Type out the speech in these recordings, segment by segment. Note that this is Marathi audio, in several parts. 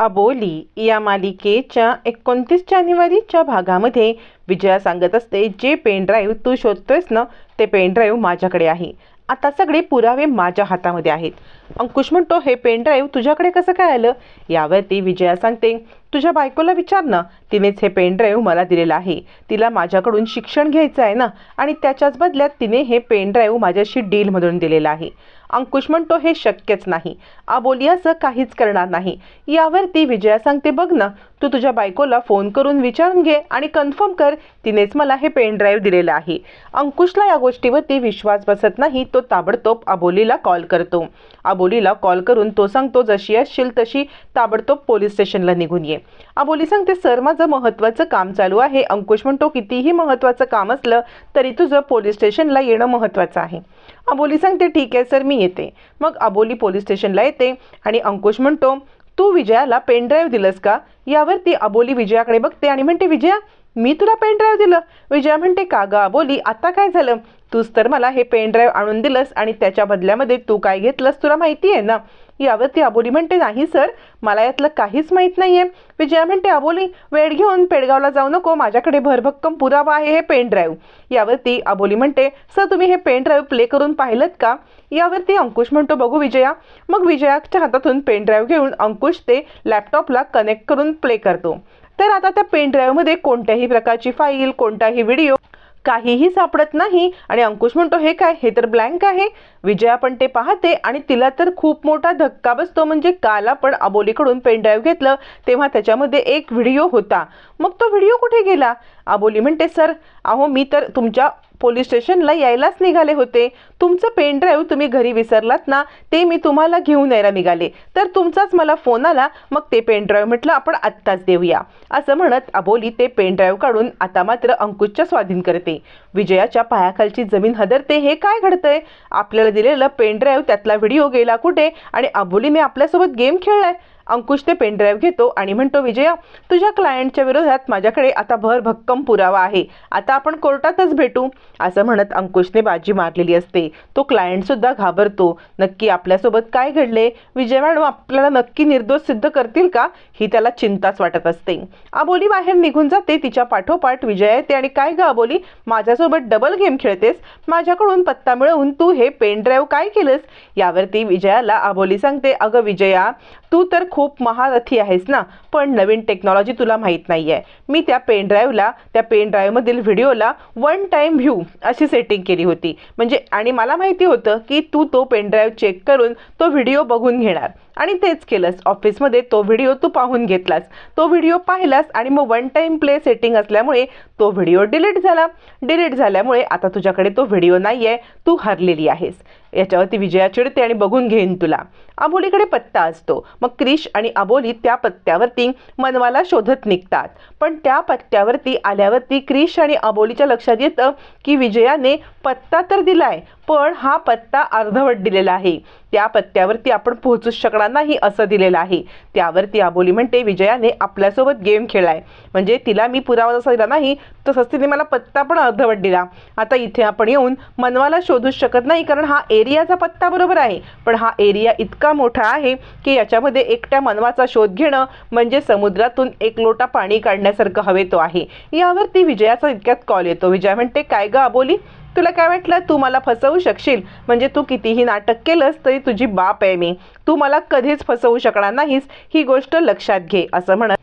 अबोली या मालिकेच्या एकोणतीस जानेवारीच्या भागामध्ये विजया सांगत असते जे पेन ड्राईव्ह तू शोधतोयस ना ते पेन ड्राईव्ह माझ्याकडे आहे. आता सगळे पुरावे माझ्या हातामध्ये आहेत. अंकुश म्हणतो हे पेन ड्राईव्ह तुझ्याकडे कसं काय आलं? यावरती विजया सांगते तुझ्या बायकोला विचार ना. तिनेच हे पेनड्राईव्ह मला दिलेलं आहे. तिला माझ्याकडून शिक्षण घ्यायचं आहे ना. आणि त्याच्याच बदल्यात तिने हे पेनड्राईव्ह माझ्याशी डीलमधून दिलेलं आहे. अंकुश म्हणतो हे शक्यच नाही. आबोली असं काहीच करणार नाही. यावर ती विजया सांगते बघ ना तू तुझ्या बायकोला फोन करून विचारून घे आणि कन्फर्म कर तिनेच मला हे पेनड्राईव्ह दिलेलं आहे. अंकुशला या गोष्टीवरती विश्वास बसत नाही तो ताबडतोब आबोलीला कॉल करतो. आबोलीला कॉल करून तो सांगतो जशी असशील तशी ताबडतोब पोलीस स्टेशनला निघून ये. आबोली सांगते सर माझं महत्त्वाचं काम चालू आहे. अंकुश म्हणतो कितीही महत्त्वाचं काम असलं तरी तुझं पोलीस स्टेशनला येणं महत्त्वाचं आहे. अबोली सांगते ठीक आहे सर मी येते. मग अबोली पोलीस स्टेशनला येते आणि अंकुश म्हणतो तू विजयाला पेनड्राईव्ह दिलंस का? यावरती अबोली विजयाकडे बघते आणि म्हणते विजया मी तुला पेनड्राईव्ह दिलं. विजया म्हणते का ग अबोली आता काय झालं? तूच तर मला हे पेन ड्राईव्ह आणून दिलंस आणि त्याच्या बदल्यामध्ये तू काय घेतलंस तुला माहिती आहे ना? यावरती अबोली म्हणते नाही सर. मला यातलं काहीच माहीत नाही आहे विजया म्हणते अबोली वेळ घेऊन पेडगावला जाऊ नको. माझ्याकडे भरभक्कम पुरावा आहे हे पेन ड्राईव्ह. यावरती अबोली म्हणते सर तुम्ही हे पेन ड्राईव्ह प्ले करून पाहिलं का? यावरती अंकुश म्हणतो बघू विजया. मग विजयाच्या हातातून पेन ड्राईव्ह घेऊन अंकुश ते लॅपटॉपला कनेक्ट करून प्ले करतो. तर आता त्या पेन ड्राईव्हमध्ये कोणत्याही प्रकारची फाईल कोणताही व्हिडिओ काहीही सापडत नाही. आणि अंकुश म्हणतो हे काय? हे तर ब्लँक आहे. विजया पण ते पाहते आणि तिला तर खूप मोठा धक्का बसतो. म्हणजे काल आपण अबोलीकडून पेन ड्राईव्ह घेतलं. तेव्हा त्याच्यामध्ये एक व्हिडिओ होता. मग तो व्हिडिओ कुठे गेला? अबोली म्हणते सर अहो मी तर तुमच्या पोलीस स्टेशनला यायलाच निघाले होते. तुमचं पेनड्राईव्ह तुम्ही घरी विसरलात ना ते मी तुम्हाला घेऊन यायला निघाले. तर तुमचाच मला फोन आला मग ते पेनड्राईव्ह म्हटलं आपण आत्ताच देऊया. असं म्हणत अबोली ते पेनड्राईव्ह काढून आता मात्र अंकुशच्या स्वाधीन करते. विजयाच्या पायाखालची जमीन हदरते हे काय घडतंय? आपल्याला दिलेलं पेनड्राईव्ह त्यातला व्हिडिओ गेला कुठे? आणि अबोलीने आपल्यासोबत गेम खेळलाय. अंकुश ते पेनड्राईव्ह घेतो आणि म्हणतो विजया तुझ्या क्लायंटच्या विरोधात माझ्याकडे आता भर भक्कम पुरावा आहे. आता आपण कोर्टातच भेटू. असं म्हणत अंकुशने बाजी मारलेली असते. तो क्लायंट सुद्धा घाबरतो. नक्की आपल्यासोबत काय घडले विजय मॅडम आपल्याला नक्की निर्दोष सिद्ध करतील का? ही त्याला चिंताच वाटत असते. अबोली बाहेर निघून जाते. तिच्या पाठोपाठ विजय येते आणि काय ग अबोली माझ्यासोबत डबल गेम खेळतेस? माझ्याकडून पत्ता मिळवून तू हे पेन ड्राईव्ह काय केलंस? यावरती विजयाला अबोली सांगते अगं विजया तू तर खूप महारथी आहेस ना पण नवीन टेक्नॉलॉजी तुला माहीत नाही आहे मी त्या पेन ड्राईव्हला त्या पेन ड्राईव्हमधील व्हिडिओला वन टाईम व्ह्यू अशी सेटिंग केली होती. म्हणजे आणि मला माहिती होतं की तू तो पेन ड्राईव्ह चेक करून तो व्हिडिओ बघून घेणार. आणि तेच केलंस. ऑफिसमध्ये तो व्हिडिओ तू पाहून घेतलास. तो व्हिडिओ पाहिलास आणि मग वन टाईम प्ले सेटिंग असल्यामुळे तो व्हिडिओ डिलीट झाला. डिलीट झाल्यामुळे आता तुझ्याकडे तो व्हिडिओ नाही आहे तू हरलेली आहेस. याच्यावरती विजया चिडते आणि बघून घेईन तुला. अबोलीकडे पत्ता असतो. मग क्रिश आणि अबोली त्या पत्त्यावरती मनवाला शोधत निघतात. पण त्या पत्त्यावरती आल्यावरती क्रिश आणि अबोलीच्या लक्षात येतं की विजयाने पत्ता तर दिलाय पण हा पत्ता अर्धवट दिलेला आहे. त्या पत्त्यावरती आपण पोहोचूच शकणार नाही असं दिलेलं आहे. त्यावरती आबोली म्हणते विजयाने आपल्यासोबत गेम खेळलाय. म्हणजे तिला मी पुरावा जसा दिला नाही तसंच तिने मला पत्ता पण अर्धवट दिला. आता इथे आपण येऊन मनवाला शोधूच शकत नाही कारण हा एरियाचा पत्ता बरोबर आहे. पण हा एरिया इतका मोठा आहे की याच्यामध्ये एकट्या मनवाचा शोध घेणं म्हणजे समुद्रातून एक लोटा पाणी काढण्यासारखं हवे तो आहे. यावरती विजयाचा इतक्यात कॉल येतो. विजया म्हणते काय ग आबोली? तुला काय वाटलं? तू मला फसवू शकशील. म्हणजे तू कितीही नाटक केलंस तरी तुझी बाप आहे मी. तू मला कधीच फसवू शकणार नाहीस. ही गोष्ट लक्षात घे असं म्हणत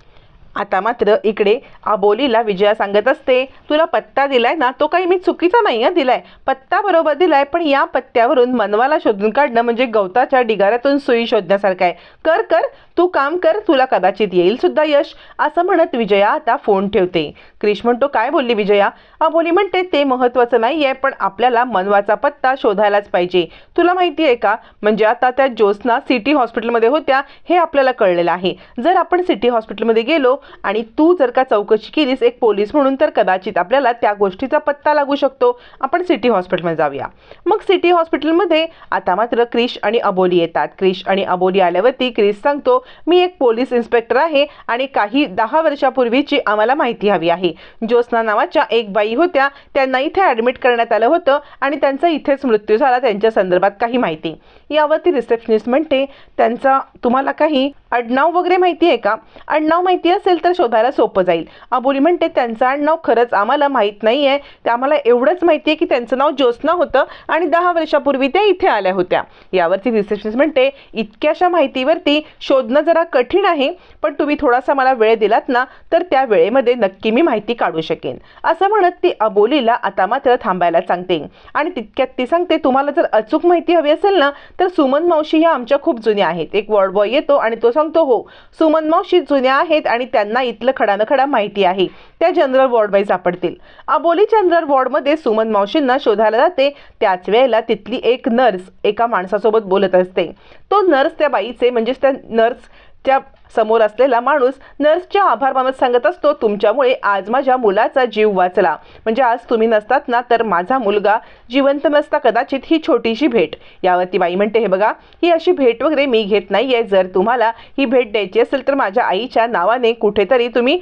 आता मात्र इकडे आबोलीला विजया सांगत असते तुला पत्ता दिलाय ना तो काही मी चुकीचा नाही आहे दिलाय. पत्ता बरोबर दिलाय पण या पत्त्यावरून मनवाला शोधून काढणं म्हणजे गवताच्या ढिगाऱ्यातून सुई शोधण्यासारखं आहे. कर कर तू काम कर तुला कदाचित येईल सुद्धा यश असं म्हणत विजया आता फोन ठेवते. क्रिश म्हणतो काय बोलली विजया? अबोली म्हणते ते महत्त्वाचं नाही आहे पण आपल्याला मनवाचा पत्ता शोधायलाच पाहिजे. तुला माहिती आहे का? म्हणजे आता त्या ज्योत्स्ना सिटी हॉस्पिटलमध्ये होत्या हे आपल्याला कळलेलं आहे. जर आपण सिटी हॉस्पिटलमध्ये गेलो आणि तू जर का चौकशी केलीस एक पोलीस म्हणून तर कदाचित आपल्याला त्या गोष्टीचा पत्ता लागू शकतो. आपण सिटी हॉस्पिटलमध्ये जाऊया. मग सिटी हॉस्पिटलमध्ये आता मात्र क्रिश आणि अबोली येतात. क्रिश आणि अबोली आल्यावरती क्रिश सांगतो मी एक पोलीस इन्स्पेक्टर आहे आणि काही दहा वर्षापूर्वीची आम्हाला माहिती हवी आहे. ज्योत्स्ना नावाच्या एक बाई होत्या त्यांना इथे ॲडमिट करण्यात आलं होतं आणि त्यांचा इथेच मृत्यू झाला. त्यांच्या संदर्भात काही माहिती. यावरती रिसेप्शनिस्ट म्हणते त्यांचा तुम्हाला काही आडनाव वगैरे माहिती आहे का? आडनाव माहिती असेल तर शोधायला सोपं जाईल. अबोली म्हणते त्यांचं आडनाव खरंच आम्हाला माहीत नाही आहे ते आम्हाला एवढंच माहिती आहे की त्यांचं नाव ज्योत्स्ना होतं आणि दहा वर्षापूर्वी त्या इथे आल्या होत्या. यावरती रिसेप्शनिस्ट म्हणते इतक्याशा माहितीवरती शोधणं जरा कठीण आहे पण तुम्ही थोडासा मला वेळ दिलात ना तर त्या वेळेमध्ये नक्की मी माहिती काढू शकेन. असं म्हणत ती अबोलीला आता मात्र थांबायला सांगते. आणि तितक्यात ती सांगते तुम्हाला जर अचूक माहिती हवी असेल ना तर सुमन मावशी ह्या आमच्या खूप जुन्या आहेत. एक वॉर्ड बॉय येतो आणि तो सांगतो हो. सुमन मावशी जुन्या आहेत आणि त्यांना इथलं खडानं खडा माहिती आहे. त्या जनरल वॉर्डबाई सापडतील. अबोली जनरल वॉर्डमध्ये सुमन मावशींना शोधायला जाते. त्याच वेळेला तिथली एक नर्स एका माणसासोबत बोलत असते. तो नर्स त्या बाईचे म्हणजेच त्या नर्सच्या समोर असलेला माणूस नर्सच्या आभार मानत सांगत असतो तुमच्यामुळे आज माझ्या मुलाचा जीव वाचला. म्हणजे आज तुम्ही नसतात ना तर माझा मुलगा जिवंत नसता कदाचित ही छोटीशी भेट. यावरती बाई म्हणते हे बघा ही अशी भेट वगैरे मी घेत नाहीये. जर तुम्हाला ही भेट द्यायची असेल तर माझ्या आईच्या नावाने कुठेतरी तुम्ही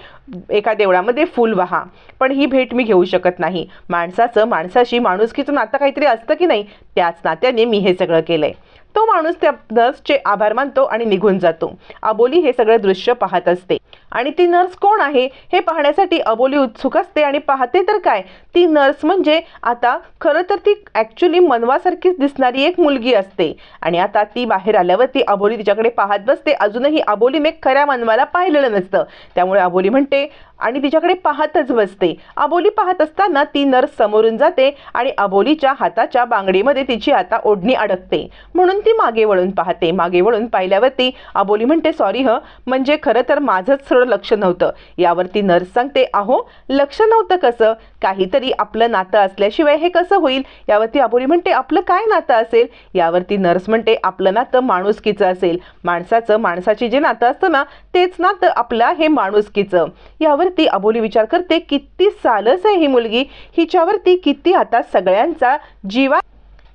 एका देवळामध्ये फुल व्हा. पण ही भेट मी घेऊ शकत नाही. माणसाचं माणसाशी माणुसकीचं नातं काहीतरी असतं की नाही त्याच नात्याने मी हे सगळं केलंय. तो माणूस त्या नर्सचे आभार मानतो आणि निघून जातो. अबोली हे सगळं दृश्य पाहत असते. आणि ती नर्स कोण आहे हे पाहण्यासाठी अबोली उत्सुक असते आणि पाहते तर काय? ती नर्स म्हणजे आता खरं तर ती ॲक्च्युली मनवासारखीच दिसणारी एक मुलगी असते. आणि आता ती बाहेर आल्यावर ती अबोली तिच्याकडे पाहत बसते. अजूनही अबोलीने खऱ्या मनवाला पाहिलेलं नसतं. त्यामुळे अबोली म्हणते आणि तिच्याकडे पाहतच बसते. अबोली पाहत असताना ती नर्स समोरून जाते आणि अबोलीच्या हाताच्या बांगडीमध्ये तिची आता ओढणी अडकते. म्हणून ती मागे वळून पाहते. मागे वळून पाहिल्यावरती अबोली म्हणते सॉरी ह म्हणजे खरं तर माझंच थोडं लक्ष नव्हतं. यावरती नर्स सांगते अहो लक्ष नव्हतं कसं? काहीतरी आपलं नातं असल्याशिवाय हे कसं होईल? यावरती अबोली म्हणते आपलं काय नातं असेल? यावरती नर्स म्हणते आपलं नातं माणुसकीचं असेल. माणसाचं माणसाची जे नातं असतं ना तेच नातं आपलं हे माणुसकीचं. यावर हिच्यावरती अबोली विचार करते किती सालस आहे ही मुलगी. हिच्यावरती किती आता सगळ्यांचा जीवा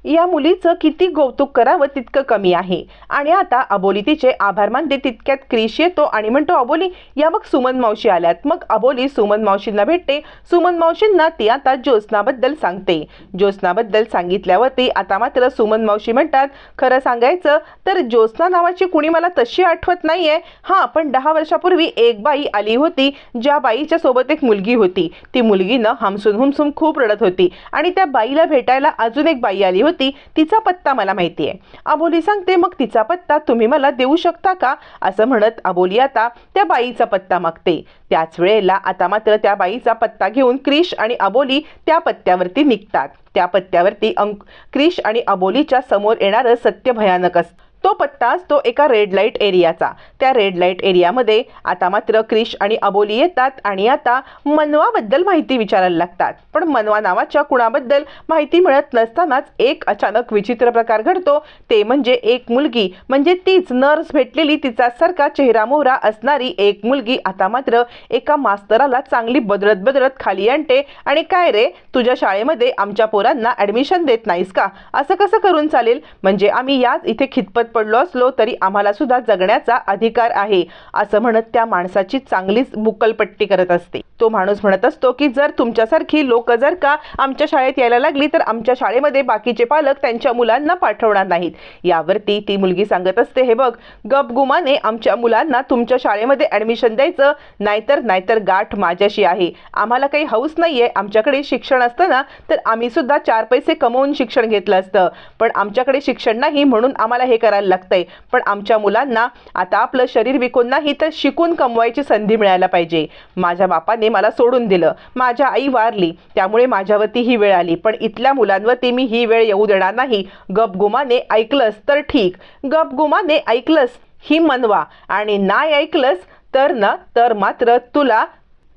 या मुलीचं किती कौतुक करावं तितकं कमी आहे. आणि आता अबोली तिचे आभार मानते तितक्यात क्रिश येतो आणि म्हणतो अबोली या मग सुमन मावशी आल्यात. मग अबोली सुमन मावशींना भेटते. सुमन मावशींना ती आता ज्योत्स्नाबद्दल सांगते. ज्योत्स्नाबद्दल सांगितल्यावरती आता मात्र सुमन मावशी म्हणतात खरं सांगायचं तर ज्योत्स्ना नावाची कुणी मला तशी आठवत नाहीये. हां पण दहा वर्षापूर्वी एक बाई आली होती ज्या बाईच्या सोबत एक मुलगी होती. ती मुलगीनं हमसून हुमसून खूप रडत होती. आणि त्या बाईला भेटायला अजून एक बाई आली होती. तिचा पत्ता मला माहिती आहे. अबोली सांगते मग तिचा पत्ता तुम्ही मला देऊ शकता का? असं म्हणत अबोली आता त्या बाईचा पत्ता मागते. त्याच वेळेला आता मात्र त्या बाईचा पत्ता घेऊन क्रिश आणि अबोली त्या पत्त्यावरती निघतात. त्या पत्त्यावरती अंक क्रिश आणि अबोलीच्या समोर येणारं सत्य भयानक असतं तो पत्ता असतो एका रेड लाइट एरियाचा त्या रेड लाइट एरियामध्ये आता मात्र क्रिश आणि अबोली येतात आणि आता मनवाबद्दल माहिती विचारायला लागतात. पण मनवा नावाच्या कुणाबद्दल माहिती मिळत नसतानाच एक अचानक विचित्र प्रकार घडतो. ते म्हणजे एक मुलगी. म्हणजे तीच नर्स भेटलेली तिचा सारखा चेहरा मोहरा असणारी एक मुलगी आता मात्र एका मास्तराला चांगली बदलत बदलत खाली आणते आणि काय रे तुझ्या शाळेमध्ये आमच्या पोरांना ॲडमिशन देत नाहीस का? असं कसं करून चालेल? म्हणजे आम्ही याच इथे खितपत पडलो असलो तरी आम्हाला सुद्धा जगण्याचा अधिकार आहे असं म्हणत त्या माणसाची चांगलीच बुक्कलपट्टी करत असते. तो माणूस म्हणत असतो की जर तुमच्यासारखी लोक जर का आमच्या शाळेत यायला लागली तर आमच्या शाळेमध्ये बाकीचे पालक त्यांच्या मुलांना पाठवणार नाहीत. यावरती ती मुलगी सांगत असते हे बघ गपगुमाने आमच्या मुलांना तुमच्या शाळेमध्ये ॲडमिशन द्यायचं नाहीतर नाहीतर गाठ माझ्याशी आहे. आम्हाला काही हौस नाही आहे आमच्याकडे शिक्षण असतं ना तर आम्ही सुद्धा चार पैसे कमवून शिक्षण घेतलं असतं. पण आमच्याकडे शिक्षण नाही म्हणून आम्हाला हे करायला लागतंय. पण आमच्या मुलांना आता आपलं शरीर विकून नाही तर शिकून कमवायची संधी मिळायला पाहिजे. माझ्या बापाने मला सोडून दिलं. माझ्या आई वारली त्यामुळे माझ्यावरती ही वेळ आली. पण इथल्या मुलांवरती मी ही वेळ येऊ देणार नाही. गपगुमाने ऐकलंस तर ठीक. गपगुमाने ऐकलंस ही मनवा. आणि नाही ऐकलंस तर ना तर मात्र तुला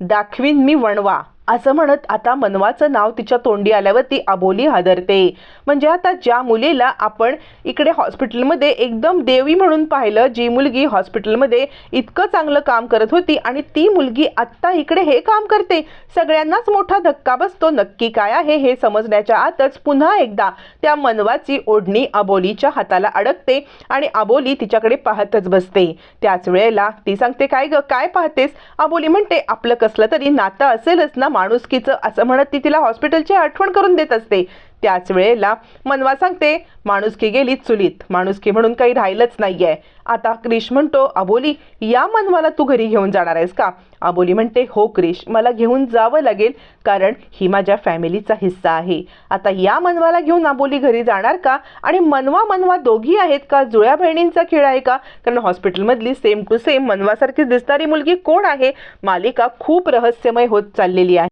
दाखवीन मी वणवा. असं म्हणत आता मनवाचं नाव तिच्या तोंडी आल्यावर ती अबोली हादरते. म्हणजे आता ज्या मुलीला आपण इकडे हॉस्पिटलमध्ये एकदम देवी म्हणून पाहिलं जी मुलगी हॉस्पिटलमध्ये इतकं चांगलं काम करत होती आणि ती मुलगी आत्ता इकडे हे काम करते. सगळ्यांनाच मोठा धक्का बसतो नक्की काय आहे हे समजण्याच्या आतच पुन्हा एकदा त्या मनवाची ओढणी अबोलीच्या हाताला अडकते आणि अबोली तिच्याकडे पाहतच बसते. त्याच वेळेला ती सांगते काय ग काय पाहतेस? अबोली म्हणते आपलं कसलं तरी नातं असेलच ना माणुसकीचं असं म्हणत ती तिला हॉस्पिटलची आठवण करून देत असते. त्याच वेळेला मनवा सांगते माणुसकी गेली चुलीत. माणुसकी म्हणून काही राहिलंच नाहीये. आता क्रिश म्हणतो अबोली या मनवाला तू घरी घेऊन जाणार आहेस का? अबोली म्हणते हो क्रिश मला घेऊन जावं लागेल कारण ही माझ्या फॅमिलीचा हिस्सा आहे. आता या मनवाला घेऊन अबोली घरी जाणार का? आणि मनवा मनवा दोघी आहेत का? जुळ्या बहिणींचा खेळ आहे का? कारण हॉस्पिटलमधली सेम टू सेम मनवासारखीच दिसणारी मुलगी कोण आहे? मालिका खूप रहस्यमय होत चाललेली आहे.